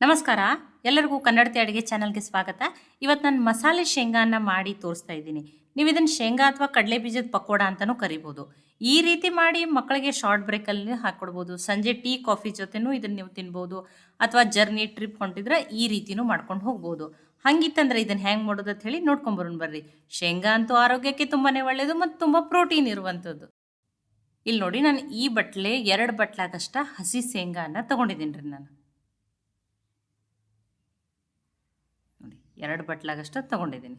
ನಮಸ್ಕಾರ. ಎಲ್ಲರಿಗೂ ಕನ್ನಡತಿ ಅಡುಗೆ ಚಾನಲ್ಗೆ ಸ್ವಾಗತ. ಇವತ್ತು ನಾನು ಮಸಾಲೆ ಶೇಂಗಾನ ಮಾಡಿ ತೋರಿಸ್ತಾ ಇದ್ದೀನಿ. ನೀವು ಇದನ್ನು ಶೇಂಗಾ ಅಥವಾ ಕಡಲೆ ಬೀಜದ ಪಕೋಡ ಅಂತಲೂ ಕರಿಬೋದು. ಈ ರೀತಿ ಮಾಡಿ ಮಕ್ಕಳಿಗೆ ಶಾರ್ಟ್ ಬ್ರೇಕಲ್ಲಿ ಹಾಕ್ಕೊಡ್ಬೋದು. ಸಂಜೆ ಟೀ, ಕಾಫಿ ಜೊತೆನೂ ಇದನ್ನು ನೀವು ತಿನ್ಬೋದು. ಅಥವಾ ಜರ್ನಿ ಟ್ರಿಪ್ ಹೊಂಟಿದ್ರೆ ಈ ರೀತಿನೂ ಮಾಡ್ಕೊಂಡು ಹೋಗ್ಬೋದು. ಹಂಗಿತ್ತಂದ್ರೆ ಇದನ್ನು ಹೆಂಗೆ ಮಾಡೋದು ಅಂತ ಹೇಳಿ ನೋಡ್ಕೊಂಬರೋಣ ಬರ್ರಿ. ಶೇಂಗಾ ಅಂತೂ ಆರೋಗ್ಯಕ್ಕೆ ತುಂಬಾ ಒಳ್ಳೆಯದು ಮತ್ತು ತುಂಬ ಪ್ರೋಟೀನ್ ಇರುವಂಥದ್ದು ಇಲ್ಲಿ ನೋಡಿ ನಾನು ಈ ಬಟ್ಲೆ, ಎರಡು ಬಟ್ಲಾಗಷ್ಟ ಹಸಿ ಶೇಂಗಾನ ತೊಗೊಂಡಿದ್ದೀನಿ ರೀ ನಾನು ನೋಡಿ ಎರಡು ಬಟ್ಲಾಗಷ್ಟು ತೊಗೊಂಡಿದ್ದೀನಿ.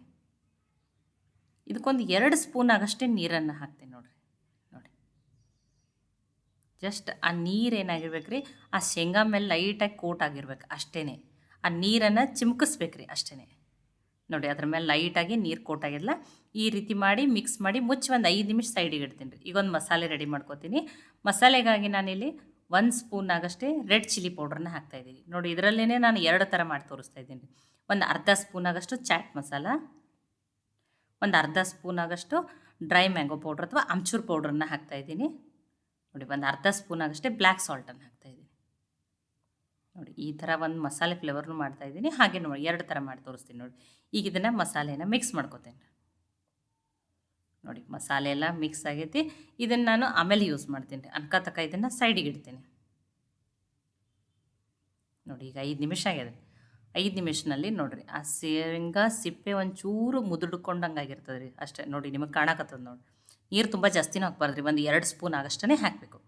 ಇದಕ್ಕೊಂದು ಎರಡು ಸ್ಪೂನ್ ಆಗಷ್ಟೇ ನೀರನ್ನು ಹಾಕ್ತೀನಿ ನೋಡಿರಿ, ನೋಡಿ. ಜಸ್ಟ್ ಆ ನೀರು ಏನಾಗಿರ್ಬೇಕು ರೀ ಆ ಶೇಂಗಾ ಮೇಲೆ ಲೈಟಾಗಿ ಕೋಟ್ ಆಗಿರ್ಬೇಕು ಅಷ್ಟೇ ಆ ನೀರನ್ನು ಚಿಮ್ಕಿಸ್ಬೇಕು ರೀ ಅಷ್ಟೇ ನೋಡಿ, ಅದ್ರ ಮೇಲೆ ಲೈಟಾಗಿ ನೀರು ಕೋಟ್ ಆಗಿರಲ್ಲ ಈ ರೀತಿ ಮಾಡಿ ಮಿಕ್ಸ್ ಮಾಡಿ ಮುಚ್ಚಿ ಒಂದು ಐದು ನಿಮಿಷ ಸೈಡಿಗೆ ಇಡ್ತೀನಿ ರೀ. ಈಗೊಂದು ಮಸಾಲೆ ರೆಡಿ ಮಾಡ್ಕೋತೀನಿ. ಮಸಾಲೆಗಾಗಿ ನಾನಿಲ್ಲಿ ಒಂದು ಸ್ಪೂನ್ ಆಗಷ್ಟೇ ರೆಡ್ ಚಿಲ್ಲಿ ಪೌಡ್ರನ್ನ ಹಾಕ್ತಾಯಿದ್ದೀನಿ ನೋಡಿ ಇದರಲ್ಲೇ ನಾನು ಎರಡು ಥರ ಮಾಡಿ ತೋರಿಸ್ತಾ ಇದ್ದೀನಿ. ಒಂದು ಅರ್ಧ ಸ್ಪೂನ್ ಆಗಷ್ಟು ಚಾಟ್ ಮಸಾಲ, ಒಂದು ಅರ್ಧ ಸ್ಪೂನ್ ಆಗಷ್ಟು ಡ್ರೈ ಮ್ಯಾಂಗೋ ಪೌಡ್ರ್ ಅಥವಾ ಅಮ್ಚೂರ್ ಪೌಡ್ರನ್ನ ಹಾಕ್ತಾಯಿದ್ದೀನಿ ನೋಡಿ, ಒಂದು ಅರ್ಧ ಸ್ಪೂನ್ ಆಗಷ್ಟೇ ಬ್ಲ್ಯಾಕ್ ಸಾಲ್ಟನ್ನು ಹಾಕ್ತಾಯಿದ್ದೀನಿ ನೋಡಿ, ಈ ಥರ ಒಂದು ಮಸಾಲೆ ಫ್ಲೇವರ್ನು ಮಾಡ್ತಾಯಿದ್ದೀನಿ ಹಾಗೆ ನೋಡಿ, ಎರಡು ಥರ ಮಾಡಿ ತೋರಿಸ್ತೀನಿ ನೋಡಿ. ಈಗ ಇದನ್ನು ಮಸಾಲೆನ ಮಿಕ್ಸ್ ಮಾಡ್ಕೋತೇನೆ. ನೋಡಿ, ಮಸಾಲೆ ಎಲ್ಲ ಮಿಕ್ಸ್ ಆಗೈತಿ. ಇದನ್ನು ನಾನು ಆಮೇಲೆ ಯೂಸ್ ಮಾಡ್ತೀನಿ. ರೀ ಅನ್ಕ ತಕ ಇದನ್ನು ಸೈಡಿಗೆ ಇಡ್ತೀನಿ. ನೋಡಿ, ಈಗ ಐದು ನಿಮಿಷ ಆಗಿದೆ. ಐದು ನಿಮಿಷನಲ್ಲಿ ನೋಡಿರಿ. ಆ ಶೇಂಗಾ, ಸಿಪ್ಪೆ ಒಂಚೂರು ಮುದುಡ್ಕೊಂಡಂಗೆ ಆಗಿರ್ತದೆ ರೀ ಅಷ್ಟೇ. ನೋಡಿ ನಿಮಗೆ ಕಾಣಕತ್ತದ ನೋಡಿ ನೀರು ತುಂಬ ಜಾಸ್ತಿನೂ ಹಾಕ್ಬಾರ್ದು ರೀ ಒಂದು ಎರಡು ಸ್ಪೂನ್ ಆಗಷ್ಟೇ ಹಾಕಬೇಕು.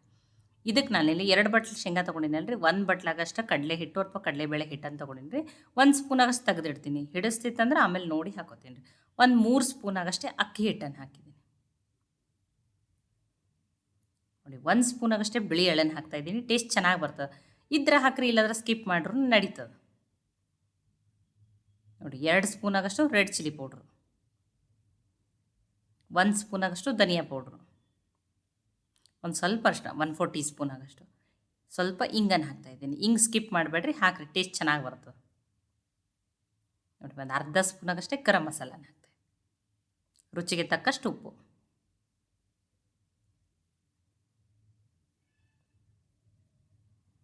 ಇದಕ್ಕೆ ನಾನಿಲ್ಲಿ ಎರಡು ಬಟ್ಲು ಶೇಂಗಾ ತೊಗೊಂಡಿನಲ್ಲ ರೀ ಒಂದು ಬಟ್ಲಾಗಷ್ಟು ಕಡಲೆ ಹಿಟ್ಟು ಅಥವಾ ಕಡಲೆಬೇಳೆ ಹಿಟ್ಟನ್ನು ತೊಗೊಂಡಿನಿ ರೀ ಒಂದು ಸ್ಪೂನ್ ಆಗಷ್ಟು ತೆಗೆದಿಡ್ತೀನಿ. ಹಿಡಿಸ್ತಿತ್ತಂದ್ರೆ ಆಮೇಲೆ ನೋಡಿ ಹಾಕೋತೀನಿ ರೀ ಒಂದು ಮೂರು ಸ್ಪೂನ್ ಆಗಷ್ಟೇ ಅಕ್ಕಿ ಹಿಟ್ಟನ್ನು ಹಾಕಿದ್ದೀನಿ. ನೋಡಿ ಒಂದು ಸ್ಪೂನ್ ಆಗಷ್ಟೇ ಬಿಳಿ ಎಳೆನ ಹಾಕ್ತಾಯಿದ್ದೀನಿ ಟೇಸ್ಟ್ ಚೆನ್ನಾಗಿ ಬರ್ತದೆ. ಇದ್ರೆ ಹಾಕ್ರಿ, ಇಲ್ಲಾಂದ್ರೆ ಸ್ಕಿಪ್ ಮಾಡ್ರೂ, ನಡೀತದೆ. ನೋಡಿ, ಎರಡು ಸ್ಪೂನ್ ಆಗಷ್ಟು ರೆಡ್ ಚಿಲ್ಲಿ ಪೌಡ್ರು. ಒಂದು ಸ್ಪೂನ್ ಆಗಷ್ಟು ಧನಿಯಾ ಪೌಡ್ರು. ಒಂದು ಸ್ವಲ್ಪ ಅಷ್ಟ ಒನ್ ಫೋರ್ ಟೀ ಸ್ಪೂನ್ ಆಗಷ್ಟು ಸ್ವಲ್ಪ ಇಂಗನ್ನು ಹಾಕ್ತಾಯಿದ್ದೀನಿ ಹಿಂಗೆ ಸ್ಕಿಪ್ ಮಾಡಬೇಡ್ರಿ, ಹಾಕ್ರಿ, ಟೇಸ್ಟ್ ಚೆನ್ನಾಗಿ ಬರ್ತದೆ. ನೋಡಿ, ಒಂದು ಅರ್ಧ ಸ್ಪೂನ್ ಆಗಷ್ಟೇ ಗರಂ ಮಸಾಲನ ಹಾಕ್ತಾಯಿದ್ದೀನಿ ರುಚಿಗೆ ತಕ್ಕಷ್ಟು ಉಪ್ಪು.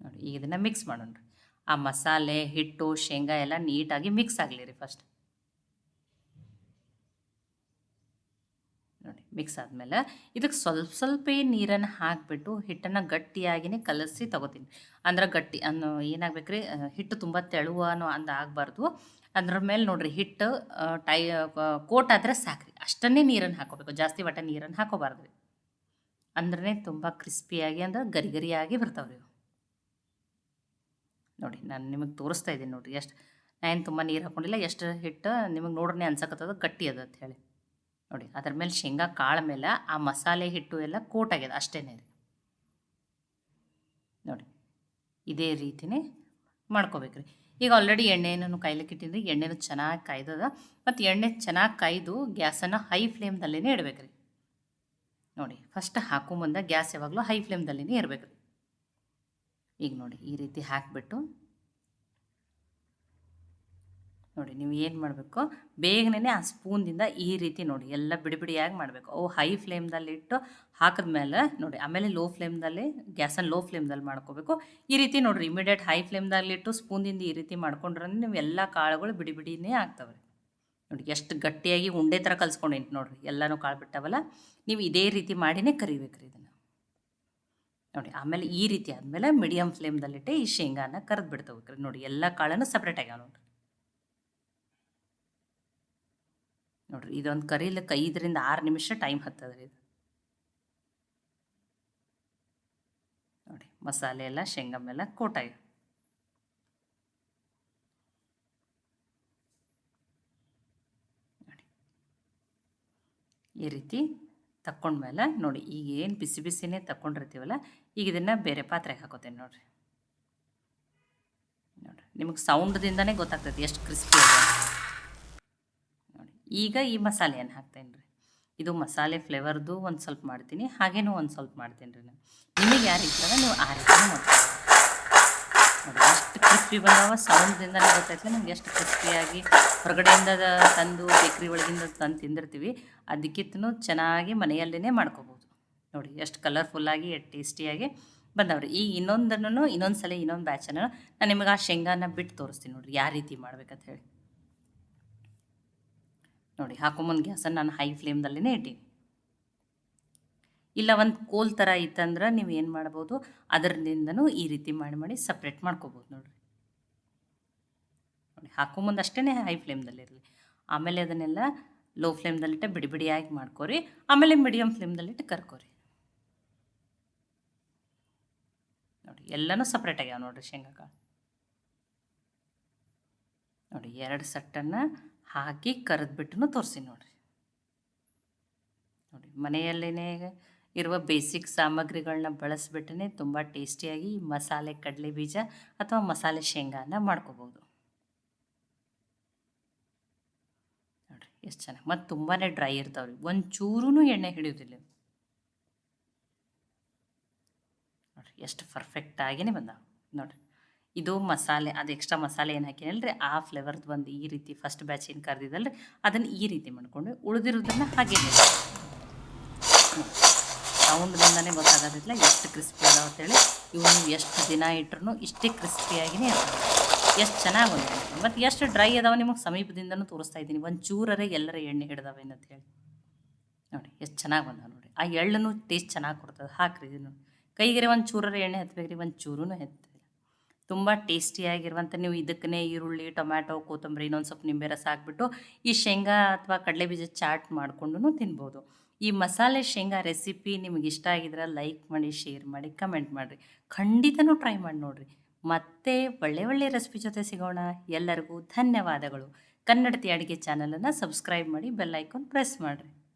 ನೋಡಿ, ಈಗ ಇದನ್ನು ಮಿಕ್ಸ್ ಮಾಡೋಣ. ಆ ಮಸಾಲೆ, ಹಿಟ್ಟು, ಶೇಂಗಾ ಎಲ್ಲ ನೀಟಾಗಿ ಮಿಕ್ಸ್ ಆಗಲಿ ರೀ ಫಸ್ಟ್ ನೋಡಿ ಮಿಕ್ಸ್ ಆದಮೇಲೆ ಇದಕ್ಕೆ ಸ್ವಲ್ಪ ಸ್ವಲ್ಪ ನೀರನ್ನು ಹಾಕಿಬಿಟ್ಟು ಹಿಟ್ಟನ್ನು ಗಟ್ಟಿಯಾಗಿನೇ ಕಲಸಿ ತಗೋತೀನಿ. ಅಂದ್ರೆ ಗಟ್ಟಿ, ಅನ್ನೋ ಏನಾಗ್ಬೇಕು ರೀ ಹಿಟ್ಟು ತುಂಬ ತೆಳುವ ಅನ್ನೋ ಅಂದ ಆಗಬಾರ್ದು. ಅದ್ರ ಮೇಲೆ ನೋಡಿರಿ, ಹಿಟ್ಟು ಟೈ ಕೋಟ್ ಆದರೆ ಸಾಕ್ರಿ. ಅಷ್ಟನ್ನೇ ನೀರನ್ನು ಹಾಕೋಬೇಕು ಜಾಸ್ತಿ ಒಟ್ಟ ನೀರನ್ನು ಹಾಕೋಬಾರ್ದು ರೀ. ಅಂದ್ರೆ ತುಂಬ ಕ್ರಿಸ್ಪಿಯಾಗಿ ಅಂದ್ರೆ ಗರಿ ಗರಿಯಾಗಿ ರೀ ನೋಡಿ, ನಾನು ನಿಮಗೆ ತೋರಿಸ್ತಾ ಇದ್ದೀನಿ ನೋಡಿರಿ, ಎಷ್ಟು ನಾನು ತುಂಬ ನೀರು ಹಾಕೊಂಡಿಲ್ಲ, ಎಷ್ಟು ಹಿಟ್ಟು ನಿಮಗೆ ನೋಡ್ರಿ ಅನ್ಸಕತ್ತದ ಗಟ್ಟಿ ಅದ ಅಂತ ಹೇಳಿ. ನೋಡಿ, ಅದ್ರ ಮೇಲೆ ಶೇಂಗಾ ಕಾಳು ಮೇಲೆ ಆ ಮಸಾಲೆ ಹಿಟ್ಟು ಎಲ್ಲ ಕೋಟ್ ಆಗ್ಯದ ಅಷ್ಟೇ ರೀ. ನೋಡಿ, ಇದೇ ರೀತಿನೇ ಮಾಡ್ಕೋಬೇಕ್ರಿ ಈಗ ಆಲ್ರೆಡಿ ಎಣ್ಣೆಯನ್ನು ಕಾಯ್ಲಿಕ್ಕೆ ಇಟ್ಟಿದ್ರಿ, ಎಣ್ಣೆನೂ ಚೆನ್ನಾಗಿ ಕಾಯ್ದದ, ಮತ್ತು ಎಣ್ಣೆ ಚೆನ್ನಾಗಿ ಕಾಯ್ದು ಗ್ಯಾಸನ್ನು ಹೈ ಫ್ಲೇಮ್ದಲ್ಲೇ ಇಡಬೇಕ್ರಿ ನೋಡಿ ಫಸ್ಟ್ ಹಾಕೋ ಮುಂದೆ ಗ್ಯಾಸ್ ಯಾವಾಗಲೂ ಹೈ ಫ್ಲೇಮ್ದಲ್ಲೇ ಇರಬೇಕು ಈಗ ನೋಡಿ, ಈ ರೀತಿ ಹಾಕಿಬಿಟ್ಟು ನೋಡಿ, ನೀವು ಏನು ಮಾಡಬೇಕು? ಬೇಗನೆ ಆ ಸ್ಪೂನ್ದಿಂದ ಈ ರೀತಿ ನೋಡಿ, ಎಲ್ಲ ಬಿಡಿ ಬಿಡಿಯಾಗಿ ಮಾಡಬೇಕು. ಅವು ಹೈ ಫ್ಲೇಮ್ದಲ್ಲಿ ಇಟ್ಟು ಹಾಕಿದ್ಮೇಲೆ ನೋಡಿ, ಆಮೇಲೆ ಲೋ ಫ್ಲೇಮ್ದಲ್ಲಿ, ಗ್ಯಾಸನ್ನು ಲೋ ಫ್ಲೇಮ್ದಲ್ಲಿ ಮಾಡ್ಕೋಬೇಕು. ಈ ರೀತಿ ನೋಡಿರಿ, ಇಮಿಡಿಯೇಟ್ ಹೈ ಫ್ಲೇಮ್ದಲ್ಲಿ ಇಟ್ಟು ಸ್ಪೂನಿಂದ ಈ ರೀತಿ ಮಾಡ್ಕೊಂಡ್ರೆ ನೀವು ಎಲ್ಲ ಕಾಳುಗಳು ಬಿಡಿ ಬಿಡಿನೇ ಆಗ್ತವೆ. ನೋಡಿ, ಎಷ್ಟು ಗಟ್ಟಿಯಾಗಿ ಉಂಡೆ ಥರ ಕಲ್ಸ್ಕೊಂಡೇಂಟು ನೋಡಿರಿ, ಎಲ್ಲನೂ ಕಾಳು ಬಿಟ್ಟವಲ್ಲ ನೀವು ಇದೇ ರೀತಿ ಮಾಡಿನೇ ಕರಿಬೇಕು ರೀ ಇದನ್ನು. ನೋಡಿ, ಆಮೇಲೆ ಈ ರೀತಿ ಆದಮೇಲೆ ಮೀಡಿಯಮ್ ಫ್ಲೇಮ್ದಲ್ಲಿಟ್ಟೆ ಈ ಶೇಂಗಾನ ಕರೆದು ಬಿಡ್ತವೆ ನೋಡಿ, ಎಲ್ಲ ಕಾಳನ್ನು ಸಪ್ರೇಟ್ ಆಗ್ಯಾವ ನೋಡಿರಿ ನೋಡಿರಿ, ಇದೊಂದು ಕರೀಲಿಕ್ಕೆ ಐದರಿಂದ ಆರು ನಿಮಿಷ ಟೈಮ್ ಹತ್ತದ ರೀ ಇದು. ನೋಡಿ, ಮಸಾಲೆ ಎಲ್ಲ ಶೇಂಗಾ ಮೇಲೆ ಕೋಟಾಗಿ ನೋಡಿ, ಈ ರೀತಿ ತಕ್ಕೊಂಡ್ಮೇಲೆ ನೋಡಿ, ಈಗ ಏನು ಬಿಸಿ ಬಿಸಿನೇ ತಕ್ಕೊಂಡಿರ್ತೀವಲ್ಲ, ಈಗ ಇದನ್ನು ಬೇರೆ ಪಾತ್ರೆಗೆ ಹಾಕೋತೇನೆ ನೋಡಿರಿ. ನೋಡಿರಿ, ನಿಮಗೆ ಸೌಂಡ್ದಿಂದನೇ ಗೊತ್ತಾಗ್ತೈತಿ ಎಷ್ಟು ಕ್ರಿಸ್ಪಿ ಇದೆ ನೋಡಿ, ಈಗ ಈ ಮಸಾಲೆಯನ್ನು ಹಾಕ್ತೇನೆ ರೀ. ಇದು ಮಸಾಲೆ ಫ್ಲೇವರ್ದು ಒಂದು ಸ್ವಲ್ಪ ಮಾಡ್ತೀನಿ, ಹಾಗೇನೂ ಒಂದು ಸ್ವಲ್ಪ ಮಾಡ್ತೀನಿ ರೀ ನಾನು. ನಿಮಗೆ ಯಾರು ಇರ್ತದೆ ನೀವು ಆ ರೀತಿ ಮಾಡ್ತೀನಿ ಕ್ರಿಸ್ಪಿ ಬಂದವ ಸೌಂಡ್ದಿಂದಲೇ ಗೊತ್ತಾಯ್ತು ನಮ್ಗೆ ಎಷ್ಟು ಕ್ರಿಸ್ಪಿಯಾಗಿ ಹೊರಗಡೆಯಿಂದ ತಂದು ಬೇಕ್ರಿ ಒಳಗಿಂದ ತಂದು ತಿಂದಿರ್ತೀವಿ. ಅದಕ್ಕಿಂತನೂ ಚೆನ್ನಾಗಿ ಮನೆಯಲ್ಲೇ ಮಾಡ್ಕೋಬೋದು. ನೋಡಿ, ಎಷ್ಟು ಕಲರ್ಫುಲ್ಲಾಗಿ, ಎಷ್ಟು ಟೇಸ್ಟಿಯಾಗಿ ಬಂದವ್ರಿ. ಈಗ ಇನ್ನೊಂದನ್ನು ಇನ್ನೊಂದು ಸಲ ಇನ್ನೊಂದು ಬ್ಯಾಚನ್ನು ನಾನು ನಿಮಗೆ ಆ ಶೇಂಗಾನ ಬಿಟ್ಟು ತೋರಿಸ್ತೀನಿ ನೋಡಿರಿ, ಯಾವ ರೀತಿ ಮಾಡ್ಬೇಕಂತ ಹೇಳಿ. ನೋಡಿ, ಹಾಕೊಂಬಂದು ಗ್ಯಾಸನ್ನು ನಾನು ಹೈ ಫ್ಲೇಮ್ದಲ್ಲೇ ಇಟ್ಟೀನಿ. ಇಲ್ಲ, ಒಂದು ಕೋಲ್ ಥರ ಇತ್ತಂದ್ರೆ ನೀವು ಏನು ಮಾಡ್ಬೋದು ಅದರಿಂದನೂ ಈ ರೀತಿ ಮಾಡಿ ಮಾಡಿ ಸಪ್ರೇಟ್ ಮಾಡ್ಕೋಬೋದು ನೋಡಿರಿ. ನೋಡಿ ಮುಂದೆ ಅಷ್ಟೇ ಹೈ ಫ್ಲೇಮ್ದಲ್ಲಿರಲಿ ಆಮೇಲೆ ಅದನ್ನೆಲ್ಲ ಲೋ ಫ್ಲೇಮ್ದಲ್ಲಿಟ್ಟು ಬಿಡಿ ಬಿಡಿಯಾಗಿ ಮಾಡ್ಕೊರಿ. ಆಮೇಲೆ ಮೀಡಿಯಮ್ ಫ್ಲೇಮ್ದಲ್ಲಿಟ್ಟು ಕರ್ಕೋರಿ. ನೋಡಿ, ಎಲ್ಲನೂ ಸಪ್ರೇಟ್ ಆಗ್ಯಾವ ನೋಡಿರಿ ಶೇಂಗಾಕಾಳು. ನೋಡಿ, ಎರಡು ಸಟ್ಟನ್ನು ಹಾಕಿ ಕರೆದ್ಬಿಟ್ಟು ತೋರಿಸಿ ನೋಡಿರಿ. ನೋಡಿ ಮನೆಯಲ್ಲೇ ಇರುವ ಬೇಸಿಕ್ ಸಾಮಗ್ರಿಗಳನ್ನ ಬಳಸಿಬಿಟ್ಟೇ ತುಂಬ ಟೇಸ್ಟಿಯಾಗಿ ಮಸಾಲೆ, ಕಡಲೆ ಬೀಜ ಅಥವಾ ಮಸಾಲೆ ಶೇಂಗಾನ ಮಾಡ್ಕೋಬೋದು. ನೋಡಿರಿ, ಎಷ್ಟು ಚೆನ್ನಾಗಿ. ಮತ್ತು ತುಂಬಾ ಡ್ರೈ ಇರ್ತಾವ್ರಿ. ರೀ ಒಂದು ಚೂರೂ ಎಣ್ಣೆ ಹಿಡಿಯೋದಿಲ್ಲ. ನೋಡ್ರಿ, ಎಷ್ಟು ಪರ್ಫೆಕ್ಟಾಗಿಯೇ ಬಂದಾವೆ ನೋಡಿರಿ, ಇದು ಮಸಾಲೆ, ಅದು ಎಕ್ಸ್ಟ್ರಾ ಮಸಾಲೆ ಏನು ಹಾಕಿನಲ್ರಿ, ಆ ಫ್ಲೇವರ್ದು ಒಂದು ಈ ರೀತಿ ಫಸ್ಟ್ ಬ್ಯಾಚ್ ಏನು ಕರೆದಿದ್ದಲ್ರಿ ಅದನ್ನು ಈ ರೀತಿ ಮಾಡಿಕೊಂಡು ಉಳಿದಿರೋದನ್ನು ಹಾಗೆ ಸೌಂಡ್ನಿಂದನೇ ಗೊತ್ತಾಗೋದಿಲ್ಲ, ಎಷ್ಟು ಕ್ರಿಸ್ಪಿ ಅದಾವ ಅಂತೇಳಿ ಇವನು ಎಷ್ಟು ದಿನ ಇಟ್ರೂ ಇಷ್ಟೇ ಕ್ರಿಸ್ಪಿಯಾಗಿಯೇ ಇರ್ತವೆ. ಎಷ್ಟು ಚೆನ್ನಾಗಿ ಬಂದಿದೆ ಮತ್ತು ಎಷ್ಟು ಡ್ರೈ ಅದಾವೆ ನಿಮಗೆ ಸಮೀಪದಿಂದನೂ ತೋರಿಸ್ತಾ ಇದ್ದೀನಿ. ಒಂದು ಚೂರರೆ ಎಲ್ಲರ ಎಣ್ಣೆ ಹಿಡ್ದಾವೆ ಅಂತ ಹೇಳಿ. ನೋಡಿ, ಎಷ್ಟು ಚೆನ್ನಾಗಿ ಬಂದಾವೆ ನೋಡಿ. ಆ ಎಳ್ಳನ್ನು ಟೇಸ್ಟ್ ಚೆನ್ನಾಗಿ ಕೊಡ್ತದೆ. ಹಾಕ್ರಿ ಇದನ್ನು. ಕೈಗೆ ಒಂದು ಚೂರರೆ ಎಣ್ಣೆ ಹತ್ಬೇಕು ಒಂದು ಚೂರೂ ಹತ್ತಿಲ್ಲ ತುಂಬ ಟೇಸ್ಟಿಯಾಗಿರುವಂಥ ನೀವು ಇದಕ್ಕೇ ಈರುಳ್ಳಿ, ಟೊಮ್ಯಾಟೊ, ಕೊತ್ತಂಬರಿ, ಇನ್ನೊಂದು ಸ್ವಲ್ಪ ನಿಂಬೆ ರಸ ಹಾಕ್ಬಿಟ್ಟು ಈ ಶೇಂಗಾ ಅಥವಾ ಕಡಲೆ ಬೀಜ ಚಾಟ್ ಮಾಡಿಕೊಂಡು ತಿನ್ಬೋದು. ಈ ಮಸಾಲೆ ಶೇಂಗಾ ರೆಸಿಪಿ ನಿಮಗೆ ಇಷ್ಟ ಆಗಿದ್ರೆ ಲೈಕ್ ಮಾಡಿ ಶೇರ್ ಮಾಡಿ ಕಮೆಂಟ್ ಮಾಡಿರಿ. ಖಂಡಿತನೂ ಟ್ರೈ ಮಾಡಿ ನೋಡಿರಿ. ಮತ್ತೆ ಒಳ್ಳೆ ಒಳ್ಳೆ ರೆಸಿಪಿ ಜೊತೆ ಸಿಗೋಣ. ಎಲ್ಲರಿಗೂ ಧನ್ಯವಾದಗಳು. ಕನ್ನಡತಿ ಅಡುಗೆ ಚಾನಲನ್ನು ಸಬ್ಸ್ಕ್ರೈಬ್ ಮಾಡಿ ಬೆಲ್ ಐಕಾನ್ ಪ್ರೆಸ್ ಮಾಡಿರಿ.